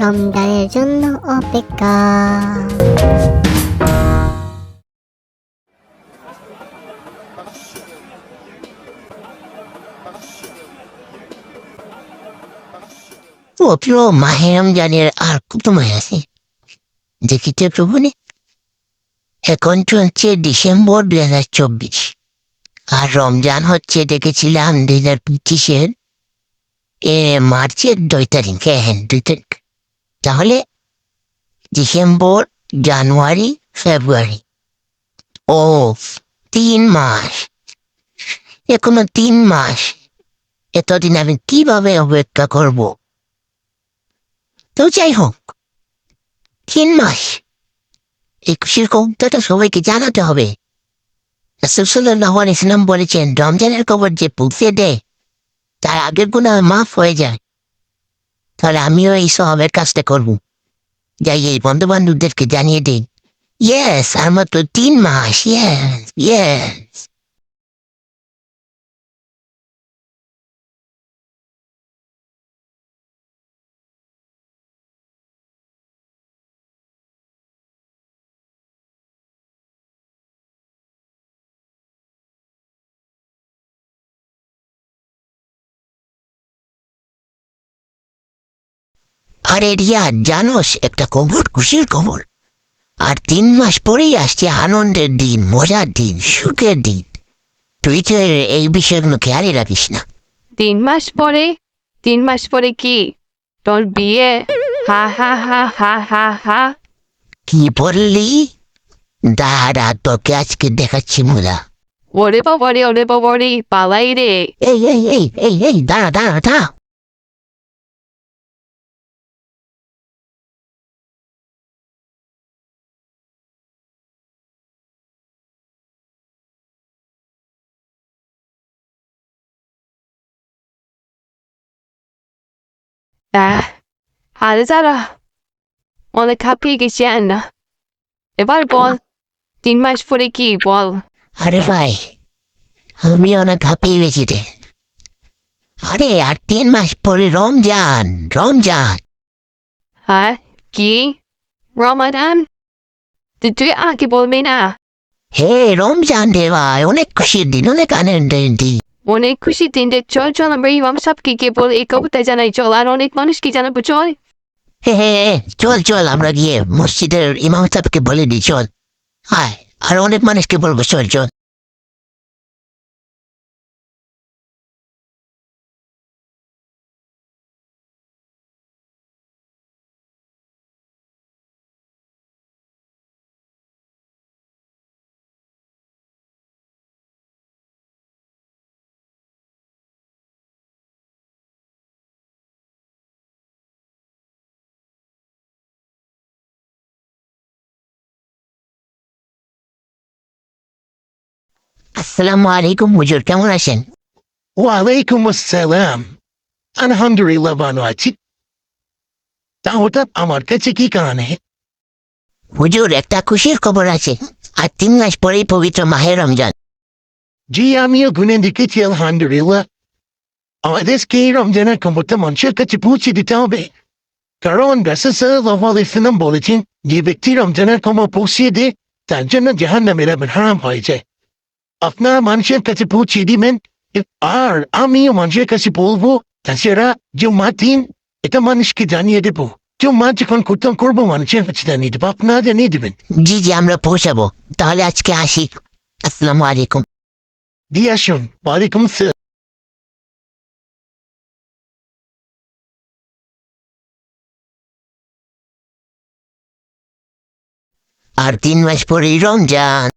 রমজানের জন্য অপেক্ষা অপ্রিয় মাহে রমজানের আর কত মাস আছে দেখিতে প্রভুনি এখন চলছে ডিসেম্বর দুই হাজার চব্বিশ আর রমজান হচ্ছে দেখেছিলাম দুই হাজার পঁচিশের এ মার্চের দুই তারিখে হ্যাঁ দুই তারিখ তাহলে ডিসেম্বর, জানুয়ারি, ফেব্রুয়ারি। ও, তিন মাস। এখনও তিন মাস। এতদিন আমি কীভাবে অপেক্ষা করব? তো যাই হোক, তিন মাস। এই খুশির খবরটা সবাইকে জানাতে হবে। রসুল্লাহ ইসলাম বলেছেন, রমজানের খবর যে পৌঁছে দেয়, তার আগের গুণা মাফ হয়ে যায়। তাহলে আমিও এই সবের কাজটা করব। যাই, এই বন্ধু বান্ধবদেরকে জানিয়ে দিই ইয়েস আমার তো তিন মাস ইয়েস ইয়েস আরে রিয়া জানোস একটা খবর খুশির খবর আর তিন মাস পরেই আসছে আনন্দের দিন মজার দিন সুখের দিন। তুই তো এই বিষয়গুলো খেয়ালই রাখিস না। তিন মাস পরে? তিন মাস পরে কি? তোর বিয়ে? হা হা হা হা হা হা। কি বললি? দাঁড়া তোকে আজকে দেখাচ্ছি মোলা ওরে বাবারে ওরে বাবারে পালাই রে। এই এই এই এই এই দাঁড়া দাঁড়া দাঁড়া। আহ আরে যারা অনেক হাঁপিয়ে গেছি না এবার বল তিন মাস পরে কি বল আরে ভাই আমি অনেক হাঁপিয়ে গেছি রে আরে আর তিন মাস পরে রমজান রমজান হ্যাঁ কি রমাদান তুই তুই আগে বলবি না হে রমজান রে ভাই অনেক খুশির দিন অনেক আনন্দের দিন অনেক খুশি দিনটা চল চল আমরা ইমাম সাহেবকে গিয়ে বল এই কবিতা জানাই চল আর অনেক মানুষকে জানাব চল হে হে হে, চল চল আমরা গিয়ে মসজিদের ইমাম সাহেবকে বলে দিই চল আয় আর অনেক মানুষকে বলব চল চল আসসালামু আলাইকুম হুজুর কেমন আছেন? ওয়ালাইকুম আসসালাম। আলহামদুলিল্লাহ ভালো আছি। তা হঠাৎ আমার কাছে কি কারণে? হুজুর একটা খুশির খবর আছে। আর তিন মাস পরেই পবিত্র মাহে রমজান। জি আমিও গুনে দেখেছি আলহামদুলিল্লাহ। আমাদেরকে এই রমজানের ক্ষমতা মানুষের কাছে পৌঁছে দিতে হবে? কারণ বলেছেন যে ব্যক্তি রমজানের ক্ষমা পৌঁছিয়ে দেয় তার জন্য জাহান নামের হারাম হয়ে যায়। আপনারা মানুষের কাছে পৌঁছে দিবেন। আর আমিও মানুষের কাছে বলব তাছাড়া যে মাতিন এটা মানুষকে জানিয়ে দেবো। কেউ মা যখন করতাম করব মানুষের কাছে জানিয়ে দেবো আপনারা জানিয়ে দেবেন। জি জি আমরা পৌঁছাবো। তাহলে আজকে আসি। আসসালামু আলাইকুম। দিয়ে আসুন। ওয়ালাইকুম আসসালাম। আর তিন মাস পরেই রমজান।